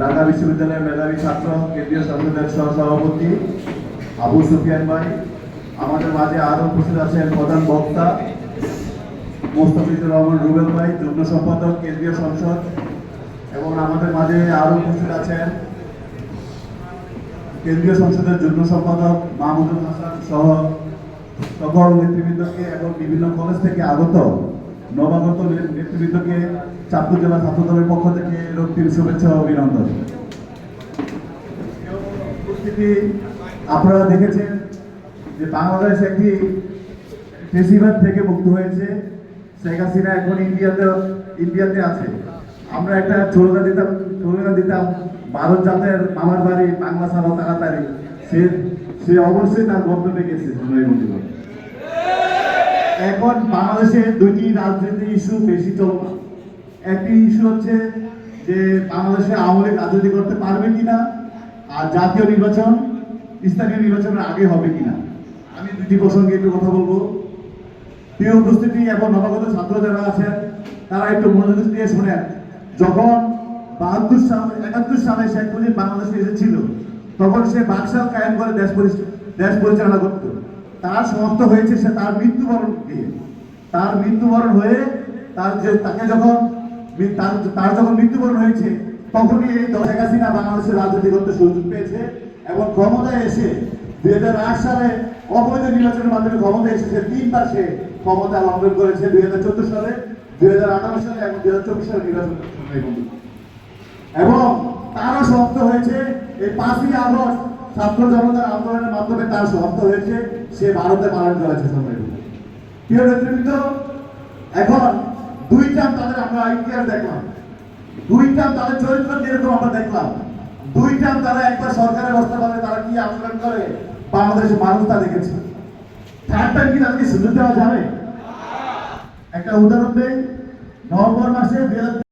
ঢাকা বিশ্ববিদ্যালয়ের মেধাবী ছাত্র, কেন্দ্রীয় সংসদের সহসভাপতি আবু সুফিয়ান ভাই। আমাদের মাঝে আরও উপস্থিত আছেন প্রধান বক্তা মোস্তাফিজুর রহমান রুবেল ভাই, যুগ্ম সম্পাদক, কেন্দ্রীয় সংসদ এবং আমাদের মাঝে আরও উপস্থিত আছেন কেন্দ্রীয় সংসদের যুগ্ম সম্পাদক মাহমুদুল হাসান সহ সকল নেতৃবৃন্দকে এবং বিভিন্ন কলেজ থেকে আগত নবাগত নেতৃবৃন্দকে চাঁদপুর জেলা ছাত্র দলের পক্ষ থেকে রক্তিম শুভেচ্ছা অভিনন্দন। আপনারা দেখেছেন যে বাংলাদেশ একটি ফেসিবাদ থেকে মুক্ত হয়েছে। শেখ হাসিনা এখন ইন্ডিয়াতে ইন্ডিয়াতে আছে। আমরা একটা চলনা দিতাম চলনা দিতাম ভারত জাতের মামার বাড়ি বাংলা ছাড়াও তাড়াতাড়ি। সে সে অবশ্যই তার গন্তব্যে গেছে বন্ধুগণ এখন বাংলাদেশে দুইটি রাজনৈতিক ইস্যু বেশি চলমান। একটি ইস্যু হচ্ছে যে বাংলাদেশে আওয়ামী লীগ রাজনীতি করতে পারবে কিনা, আর জাতীয় নির্বাচন, স্থানীয় নির্বাচনের আগে হবে কিনা। আমি দুটি প্রসঙ্গে একটু কথা বলব। প্রিয় উপস্থিতি, এবং নবাগত ছাত্র যারা আছেন, তারা একটু মনোযোগ দিয়ে শোনেন। যখন বাহাত্তর সালে, একাত্তর সালে শেখ মুজিব বাংলাদেশে এসেছিল, তখন সে বাকশাল কায়েম করে দেশ দেশ পরিচালনা করত। তার সমাপ্ত হয়েছে সে তার মৃত্যুবরণ দিয়ে তার মৃত্যুবরণ হয়ে তার যে তাকে যখন তার তার যখন মৃত্যুবরণ হয়েছে, তখনই এই শেখ হাসিনা বাংলাদেশের রাজনীতি করতে সুযোগ পেয়েছে এবং ক্ষমতায় এসে দুই হাজার আট সালে অবৈধ নির্বাচনের মাধ্যমে ক্ষমতায় এসেছে তিনবার সে ক্ষমতা লঙ্ঘন করেছে, দুই হাজার চোদ্দ সালে, দুই হাজার আঠারো সালে এবং দুই হাজার চব্বিশ সালে নির্বাচন। এবং তারও সমাপ্ত হয়েছে এই পাঁচই আগস্ট ছাত্র জনতার আন্দোলনের মাধ্যমে তার সমাপ্ত হয়েছে, সে ভারতে পালন করেছে সময় প্রিয় নেতৃবৃন্দ, এখন দুইটা তাদের আমরা ইতিহাস দেখলাম। দুইটা তাদের চরিত্র যেরকম আমরা দেখলাম দুই দুইটা তারা একবার সরকারের অবস্থা পাবে তারা কি আন্দোলন করে? বাংলাদেশের মানুষ তা দেখেছে। থার্ড কি তাদেরকে সুযোগ দেওয়া যাবে? একটা উদাহরণ দেই, নভেম্বর মাসে দুই হাজার